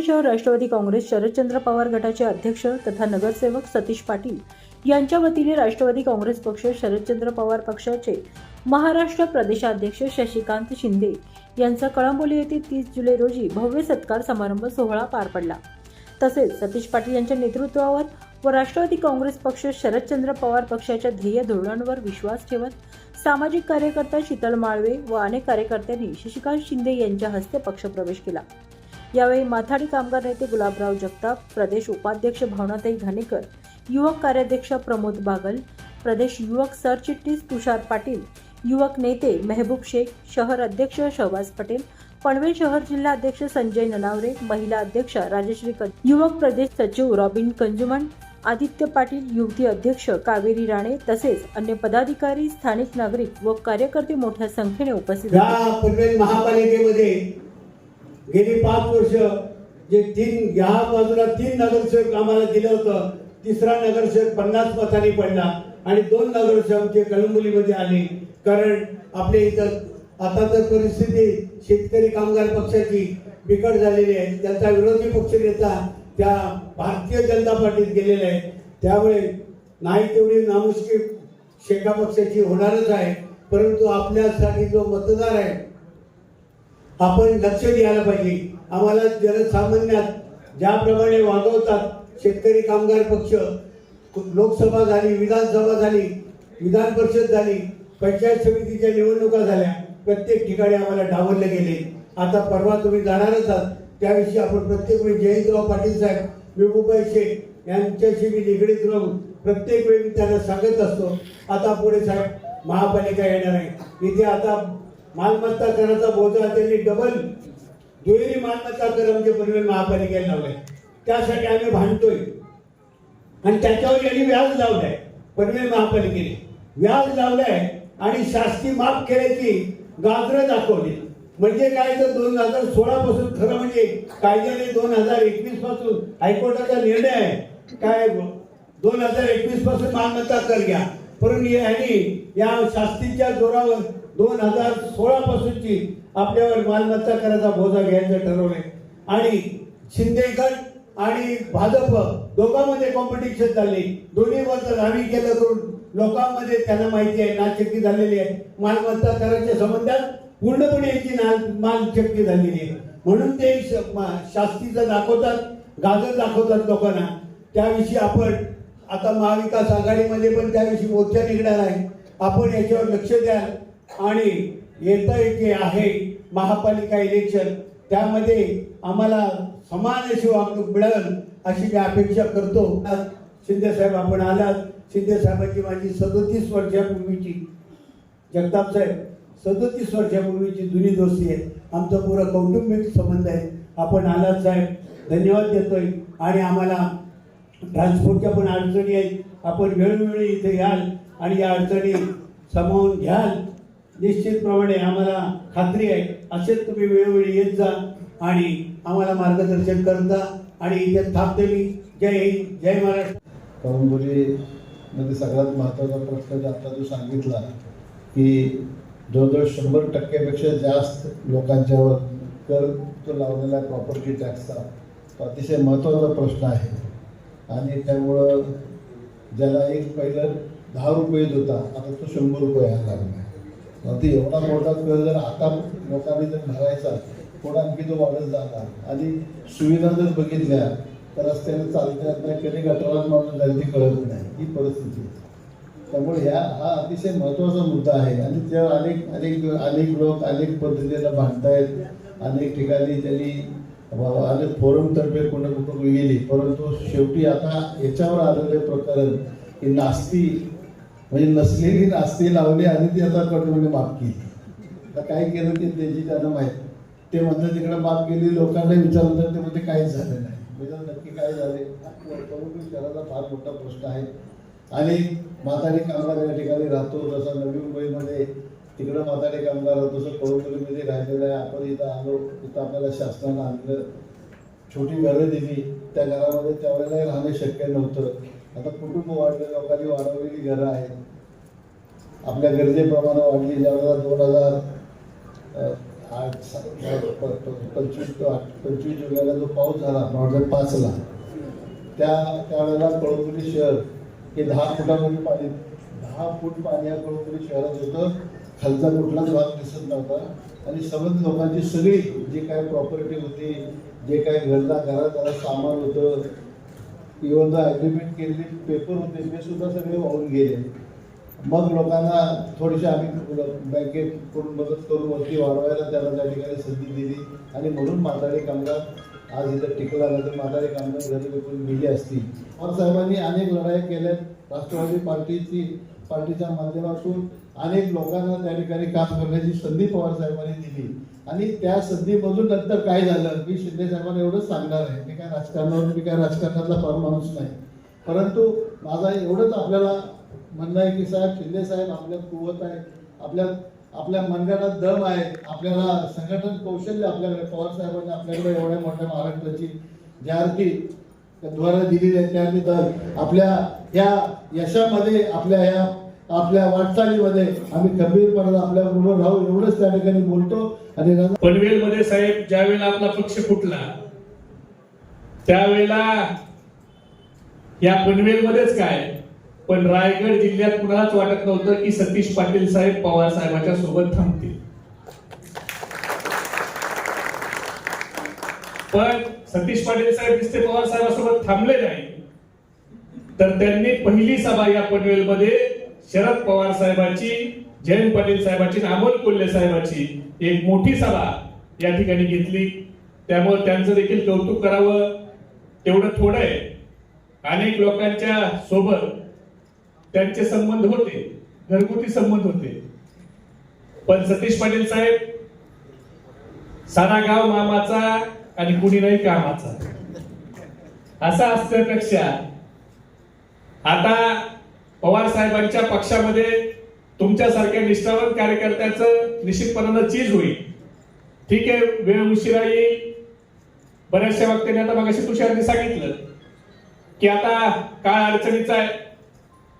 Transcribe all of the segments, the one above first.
परभणी शहर राष्ट्रवादी काँग्रेस शरदचंद्र पवार गटाचे अध्यक्ष तथा नगरसेवक सतीश पाटील यांच्या वतीने राष्ट्रवादी काँग्रेस पक्ष शरदचंद्र पवार पक्षाचे महाराष्ट्र प्रदेशाध्यक्ष शशिकांत शिंदे यांचा कळंबोली येथे तीस जुलै रोजी भव्य सत्कार समारंभ सोहळा पार पडला. तसेच सतीश पाटील यांच्या नेतृत्वावर व राष्ट्रवादी काँग्रेस पक्ष शरदचंद्र पवार पक्षाच्या ध्येय धोरणांवर विश्वास ठेवत सामाजिक कार्यकर्ता शीतल माळवे व अनेक कार्यकर्त्यांनी शशिकांत शिंदे यांच्या हस्ते पक्षप्रवेश केला. यावेळी माथाडी कामगार नेते गुलाबराव जगताप प्रदेश उपाध्यक्ष भावनाताई घाणेकर युवक कार्याध्यक्ष प्रमोद बागल प्रदेश युवक सरचिटणीस तुषार पाटील युवक नेते मेहबूब शेख शहर अध्यक्ष शहबाज पटेल पनवेल शहर जिल्हा अध्यक्ष संजय ननावरे महिला अध्यक्ष राजश्री कद युवक प्रदेश सचिव रॉबिन कंजुमन आदित्य पाटील युवती अध्यक्ष कावेरी राणे तसेच अन्य पदाधिकारी स्थानिक नागरिक व कार्यकर्ते मोठ्या संख्येने उपस्थित पनवेल महापालिकेमध्ये गेली पाच वर्ष जे तीन या बाजूला तीन नगरसेवक आम्हाला दिलं होतं. तिसरा नगरसेवक पन्नास मतांनी पडला. आणि दोन नगरसेवक जे कळंबोलीमध्ये आले. कारण आपल्या इथं आता तर परिस्थिती शेतकरी कामगार पक्षाची बिकट झालेली आहे. त्यांचा विरोधी पक्ष नेता त्या भारतीय जनता पार्टीत गेलेला आहे. त्यामुळे नाही तेवढी नामुष्की शेका पक्षाची होणारच आहे. परंतु आपल्यासाठी जो मतदार आहे आपण लक्ष द्यायला पाहिजे. आम्हाला जनसामान्यात ज्याप्रमाणे वागवतात शेतकरी कामगार पक्ष लोकसभा झाली विधानसभा झाली विधान परिषद झाली पंचायत समितीच्या निवडणुका झाल्या प्रत्येक ठिकाणी आम्हाला डावलले गेले. आता परवा तुम्ही जाणारच आहात त्याविषयी आपण प्रत्येक वेळी जयंतराव पाटील साहेब विभूभाई शेख यांच्याशी मी निगडीत राहून प्रत्येक वेळी मी त्यांना सांगत असतो. आता पुढे साहेब महापालिका येणार आहे. इथे आता मालमत्ता कराचा बोजा त्यांनी डबल दुहेरी मालमत्ता कर म्हणजे पनवेल महापालिकेला लावलाय त्यासाठी आम्ही भांडतोय. आणि त्याच्यावर यांनी व्याज लावलाय पनवेल महापालिकेने. व्याज लावलाय आणि शास्ती माफ केल्याची गाजरं दाखवली. म्हणजे काय तर दोन हजार सोळा पासून खरं म्हणजे कायद्याने दोन हजार एकवीसपासून हायकोर्टाचा निर्णय आहे. काय दोन हजार एकवीसपासून मालमत्ता कर घ्या. परंतु यांनी या शास्तीच्या जोरावर दोन हजार सोळा पासूनची आपल्यावर मालमत्ता करायचा बोजा घ्यायचं ठरवले आणि शिंदेकर आणि भाजप दोघांमध्ये कॉम्पिटिशन चालली. दोन्ही बाजू आम्ही केलं करून लोकांमध्ये त्यांना माहिती आहे नाचक्की झालेली आहे. मालमत्ता करायच्या संबंधात पूर्णपणे याची ना मालचक्की झालेली आहे. म्हणून ते श- मा- शास्तीचं दाखवतात गाजर दाखवतात लोकांना. त्याविषयी आपण आता महाविकास आघाडीमध्ये पण त्याविषयी मोर्चा निघणार आहे. आपण याच्यावर लक्ष द्याल. आणि येतं जे आहे महापालिका इलेक्शन त्यामध्ये आम्हाला समान अशी वागणूक मिळेल अशी मी अपेक्षा करतो. शिंदेसाहेब शिंदे साहेब आपण आलात. शिंदे साहेबांची माझी सदोतीस वर्षापूर्वीची जगताप साहेब सदोतीस वर्षापूर्वीची जुनी दोस्ती आहे. आमचा पुरा कौटुंबिक संबंध आहे. आपण आलात साहेब. धन्यवाद देतोय. आणि आम्हाला ट्रान्सपोर्टच्या पण अडचणी आहेत. आपण वेळोवेळी इथे याल आणि या अडचणी सामावून घ्याल. निश्चितप्रमाणे आम्हाला खात्री आहे. असेच तुम्ही वेळोवेळी येत जा आणि आम्हाला मार्गदर्शन करता आणि इथे थांबते मी जय हिंद जय महाराष्ट्र. कळंबोलीमध्ये सगळ्यात महत्त्वाचा प्रश्न जे आता जो सांगितला की जवळजवळ शंभर टक्क्यापेक्षा जास्त लोकांच्यावर कर तो लावलेला प्रॉपर्टी टॅक्सचा तो अतिशय महत्त्वाचा प्रश्न आहे. आणि त्यामुळं ज्याला एक पहिलं दहा रुपये होता आता तो शंभर रुपये यायला लागला मग ते एवढा मोठा कर जर आता लोकांनी जर भरायचा थोडा आणखी तो वाढत जाणार? आणि सुविधा जर बघितल्या तर रस्त्याने चालता येत नाही कधी गटारात माणूस जाईल ती कळत नाही ही परिस्थिती त्यामुळे ह्या हा अतिशय महत्त्वाचा मुद्दा आहे. आणि त्या अनेक अनेक अनेक लोक अनेक पद्धतीला भांडतायत. अनेक ठिकाणी त्यांनी अनेक फोरमतर्फे कुठं कुठं गेली परंतु शेवटी आता याच्यावर आलेले प्रकरण की नास्ती म्हणजे नसलेली नास्ती लावली आणि ती आता कटोरी माफ केली. आता काय केलं ते त्याची त्यांना माहीत. ते म्हणतात तिकडे माफ केली लोकांना विचारलं तर ते म्हणजे काहीच झालं नाही. म्हणजे नक्की काय झाले? परंतु शहराचा फार मोठा प्रश्न आहे. आणि म्हातारी कामगार या ठिकाणी राहतो जसं नवी मुंबईमध्ये तिकडं म्हातारी कामगार राहतो तसं कोळंबरीमध्ये राहिलेलं आहे. आपण इथं आलो इथं आपल्याला शासनानं आणलं. छोटी घरं दिली. त्या घरामध्ये त्यावेळेला राहणं शक्य नव्हतं. आता कुटुंब वाढले लोकांनी वाढवलेली घरं आहेत. आपल्या गरजेप्रमाणे वाढली ज्यावेळेला दोन हजार आठ पंचवीस पंचवीस जुलैला जो पाऊस झाला नॉर्दन पाचला त्या त्यावेळेला कळमनुरी शहर हे दहा फुटामध्ये पाणी दहा फूट पाणी या कळमनुरी शहरात होतं. खालचा कुठलाच भाग दिसत नव्हता. आणि संबंधित लोकांची सगळी जे काय प्रॉपर्टी होती जे काय घरला घरात त्याला सामान होतं इव्हन द ॲग्रीमेंट केलेले पेपर होते ते सुद्धा सगळे वाहून गेले. मग लोकांना थोडीशी आम्ही बँकेकडून मदत करून वरती वाढवायला त्याला त्या ठिकाणी संधी दिली. आणि म्हणून माथाडी कामगार आज इथं टिकला नाही तर माथाडी कामगार घरी विकून गेले असती पवार साहेबांनी अनेक लढाई केल्या राष्ट्रवादी पार्टीची पार्टीच्या माध्यमातून अनेक लोकांना त्या ठिकाणी काम करण्याची संधी पवार साहेबांनी दिली. आणि त्या संधीमधून नंतर काय झालं? मी शिंदे साहेबांना एवढंच सांगणार आहे. मी काय राजकारणावर मी काय राजकारणातला फार माणूस नाही. परंतु माझा एवढंच आपल्याला म्हणणं आहे की साहेब शिंदे साहेब आपल्या कुवत आहे. आपल्या आपल्या मनगटात दम आहे. आपल्याला संघटन कौशल्य आपल्याकडे पवार साहेबांनी आपल्याकडे एवढ्या मोठ्या महाराष्ट्राची ज्या द्वारा दिलेली आहे त्या अर्थी आपल्या या यशामध्ये आपल्या या आपल्या वाटचालीमध्ये आम्ही खंबीरपणे आपल्या बरोबर राहू एवढंच त्या ठिकाणी बोलतो आणि पनवेल मध्ये साहेब ज्यावेळेला आपला पक्ष फुटला त्यावेळेला या पनवेल मध्येच काय पण रायगड जिल्ह्यात कुणालाच वाटत नव्हतं की सतीश पाटील साहेब पवार साहेबांच्या सोबत थांबतील. पण सतीश पाटील साहेब दिसते पवार साहेबांसोबत थांबले नाही. तर त्यांनी पहिली सभा या पनवेलमध्ये शरद पवार साहेबांची जयंत पाटील साहेबांची आणि अमोल कोल्हे साहेबांची एक मोठी सभा या ठिकाणी घेतली. त्यामुळे त्यांचं देखील कौतुक करावं. तेवढं थोडं आहे. अनेक लोकांच्या सोबत त्यांचे संबंध होते. घरगुती संबंध होते. पण सतीश पाटील साहेब सारा गाव मामाचा आणि कुणी नाही कामाचा. असा असण्यापेक्षा आता पवार साहेबांच्या पक्षामध्ये तुमच्यासारख्या निष्ठावंत कार्यकर्त्याचं निश्चितपणानं चीज होईल. ठीक आहे वेळ उशिरा येईल. बऱ्याचशा वक्त्यांनी आता मगाशी तुषारने सांगितलं की आता काळ अडचणीचा आहे.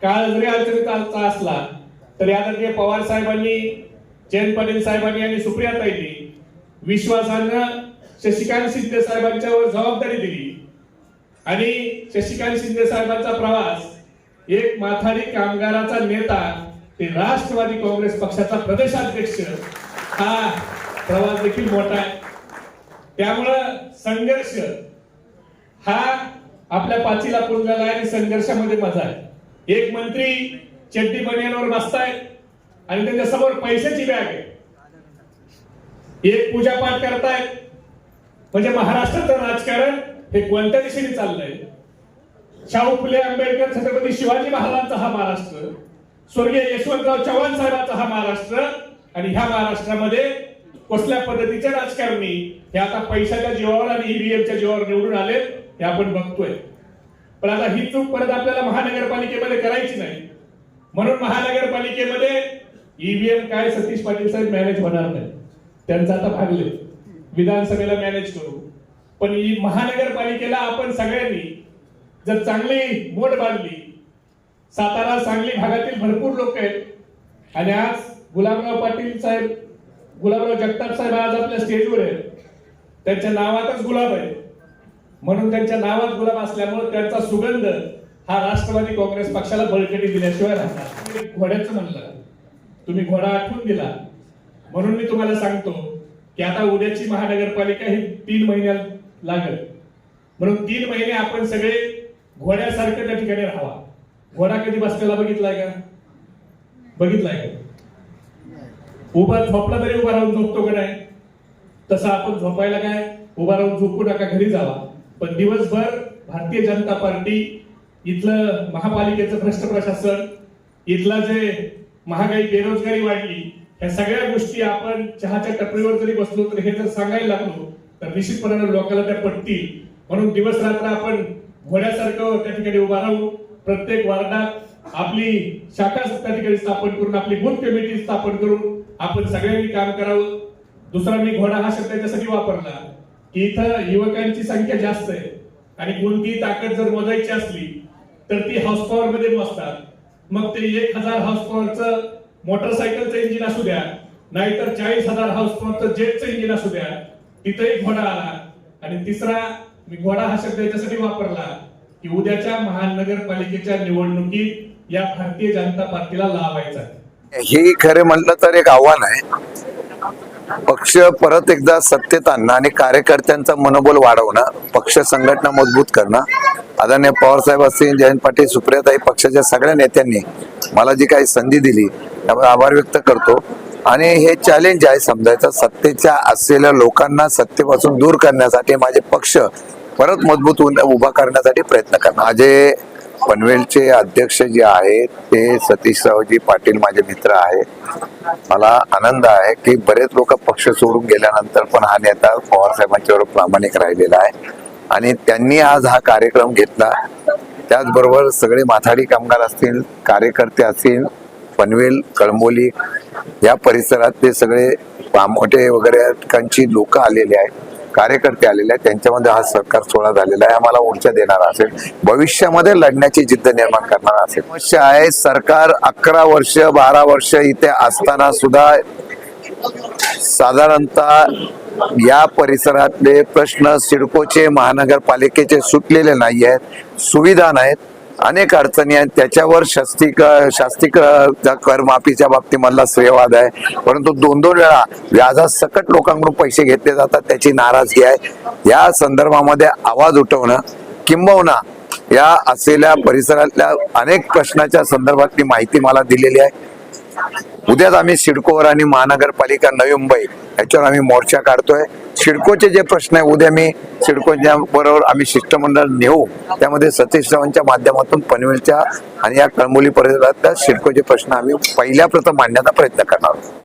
काळ जरी अडचणीचा असला तरी आदरणीय पवार साहेबांनी जयंत पाटील साहेबांनी आणि सुप्रियाताईंनी विश्वासानं शशिकांत शिंदे साहेबांच्यावर जबाबदारी दिली. आणि शशिकांत शिंदे साहेबांचा प्रवास एक माथाडी कामगाराचा नेता ते राष्ट्रवादी काँग्रेस पक्षाचा प्रदेशाध्यक्ष. हा प्रवास देखील मोठा आहे. त्यामुळं संघर्ष हा आपल्या पाचीला पुंजाला आहे आणि संघर्षामध्ये मजा आहे. एक मंत्री चड्डी बनियानवर बसतायत आणि त्यांच्यासमोर पैशाची बॅग आहे. एक पूजापाठ करतायत. म्हणजे महाराष्ट्राचं राजकारण हे कोणत्या दिशेने चाललंय. शाहू फुले आंबेडकर छत्रपती शिवाजी महाराजांचा हा महाराष्ट्र स्वर्गीय यशवंतराव चव्हाण साहेबांचा हा महाराष्ट्र आणि ह्या महाराष्ट्रामध्ये कसल्या पद्धतीचे राजकारणी हे आता पैशाच्या जीवावर आणि ईव्हीएमच्या जीवावर निवडून आले हे आपण बघतोय. पण आता ही चूक परत आपल्याला महानगरपालिकेमध्ये करायची नाही. म्हणून महानगरपालिकेमध्ये ईव्हीएम काय सतीश पाटील साहेब मॅनेज होणार नाही. त्यांचं आता भागले. विधानसभेला मॅनेज करू. पण ही महानगरपालिकेला आपण सगळ्यांनी जर चांगली मोड बांधली सातारा सांगली भागातील भरपूर लोक आहेत. आणि आज गुलाबराव पाटील साहेब गुलाबराव जगताप साहेब आज आपल्या स्टेजवर आहेत. त्यांच्या नावातच गुलाब आहे म्हणून त्यांच्या नावात गुलाब असल्यामुळे त्यांचा सुगंध हा राष्ट्रवादी काँग्रेस पक्षाला बळकटी दिल्याशिवाय राहणार घोड्याचं म्हणलं. तुम्ही घोडा आठवून दिला. म्हणून मी तुम्हाला सांगतो की आता उद्याची महानगरपालिका ही तीन महिन्यात लागल. म्हणून तीन महिने आपण सगळे घोड्यासारखं त्या ठिकाणी राहावा. घोडा कधी बसलेला बघितलाय का? बघितलाय का? उभा झोपला तरी उभा राहून झोपतो का नाही? तसं आपण झोपायला काय? उभा राहून झोपू नका घरी जावा. पण दिवसभर भारतीय जनता पार्टी इथलं महापालिकेचं भ्रष्ट प्रशासन इथला जे महागाई बेरोजगारी वाढली या सगळ्या गोष्टी आपण चहाच्या टपरीवर जरी बसलो तर हे जर सांगायला लागलो तर निश्चितपणाने लोकांना त्या पटतील म्हणून दिवस रात्र आपण घोड्यासारखं त्या ठिकाणी उभा राहू. प्रत्येक वार्डात आपली शाखा त्या ठिकाणी स्थापन करून आपली बूथ कमिटी स्थापन करून आपण सगळ्यांनी काम करावं. दुसरा मी घोडा हा शब्द त्याच्यासाठी वापरला की इथं युवकांची संख्या जास्त आहे आणि कोणती ताकद जर मोजायची असली तर ती हाऊस पॉवर मध्ये मोजतात. मग ते एक हजार हाऊस पॉवरचं मोटरसायकलचं इंजिन असू द्या नाहीतर चाळीस हजार हाऊस पॉवरचं जेटचं इंजिन असू द्या तिथंही घोडा आला. आणि तिसरा मी घोडा हा शब्द याच्यासाठी वापरला की उद्याच्या महानगरपालिकेच्या निवडणुकीत या भारतीय जनता पार्टीला लावायचा. हे खरे म्हटलं तर एक आव्हान आहे. पक्ष परत एकदा सत्तेत आणणं आणि कार्यकर्त्यांचं मनोबल वाढवणं पक्ष संघटना मजबूत करणं. आदरणीय पवारसाहेब असतील जयंत पाटील सुप्रियाताई पक्षाच्या सगळ्या नेत्यांनी मला जी काही संधी दिली त्यामुळे आभार व्यक्त करतो. आणि हे चॅलेंज आहे समजायचं सत्तेच्या असलेल्या लोकांना सत्तेपासून दूर करण्यासाठी माझे पक्ष परत मजबूत होऊन उभा करण्यासाठी प्रयत्न करणार. माझे पनवेलचे अध्यक्ष जे आहेत ते सतीशरावजी पाटील माझे मित्र आहेत मला आनंद आहे की बरेच लोक पक्ष सोडून गेल्यानंतर पण हा नेता पवार साहेबांच्यावर प्रामाणिक राहिलेला आहे. आणि त्यांनी आज हा कार्यक्रम घेतला. त्याचबरोबर सगळे माथाडी कामगार असतील कार्यकर्ते असतील पनवेल कळंबोली या परिसरातले सगळे मोठे वगैरे ठिकाणची लोक आलेले आहेत. कार्यकर्ते आलेले आहेत. त्यांच्यामध्ये हा सरकार सोहळा झालेला आहे. आम्हाला ऊर्जा देणारा असेल. भविष्यामध्ये लढण्याची जिद्द निर्माण करणारा असेल. समस्या आहे सरकार अकरा वर्ष बारा वर्ष इथे असताना सुद्धा साधारणतः या परिसरातले प्रश्न सिडकोचे महानगरपालिकेचे सुटलेले नाही आहेत सुविधा नाहीत. अनेक अडचणी आहेत. त्याच्यावर शास्तिक शास्तिक करमाफीच्या बाबतीमधला श्रेयवाद आहे. परंतु दोन दोन वेळा व्याजात सकट लोकांकडून पैसे घेतले जातात त्याची नाराजगी आहे. या संदर्भामध्ये आवाज उठवणं किंबहुना या असलेल्या परिसरातल्या अनेक प्रश्नाच्या संदर्भातली माहिती मला दिलेली आहे. उद्याच आम्ही सिडकोवर आणि महानगरपालिका नवी मुंबई याच्यावर आम्ही मोर्चा काढतोय. सिडकोचे जे प्रश्न आहे उद्या मी सिडकोच्या बरोबर आम्ही शिष्टमंडळ नेऊ त्यामध्ये सतीश रावांच्या माध्यमातून पनवेलच्या आणि या कळंबोली परिसरातल्या सिडकोचे प्रश्न आम्ही पहिल्या प्रथम मांडण्याचा प्रयत्न करणार आहोत.